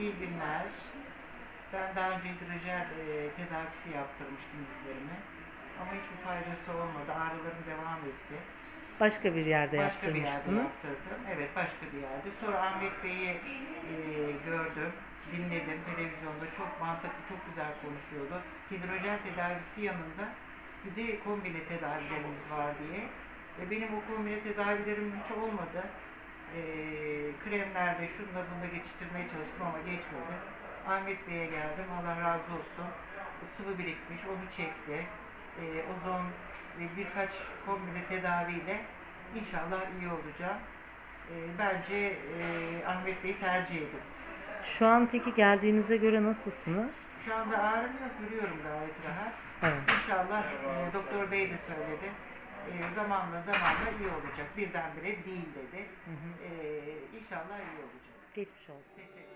İyi günler. Ben daha önce hidrojen e, tedavisi yaptırmıştım dizlerime. Ama hiçbir faydası olmadı. Ağrılarım devam etti. Başka bir yerde Başka bir yerde yaptırmıştınız. yaptırdım. Evet başka bir yerde. Sonra Ahmet Bey'i e, gördüm, dinledim televizyonda. Çok mantıklı, çok güzel konuşuyordu. Hidrojen tedavisi yanında bir de kombine tedavilerimiz var diye. E, benim o kombine tedavilerim hiç olmadı. E, kremlerle şunla bunda geçiştirmeye çalıştım ama geçmedi. Ahmet Bey'e geldim. Allah razı olsun. Sıvı birikmiş, onu çekti. E, ozon ve birkaç kombine tedaviyle inşallah iyi olacağım. E, bence e, Ahmet Bey'i tercih edin. Şu an peki geldiğinize göre nasılsınız? Şu anda ağrım yok, yürüyorum gayet rahat. Evet. İnşallah e, doktor bey de söyledi. E, zamanla zamanla iyi olacak. Birdenbire değil dedi. E, inşallah iyi olacak. Geçmiş olsun. Teşekkür.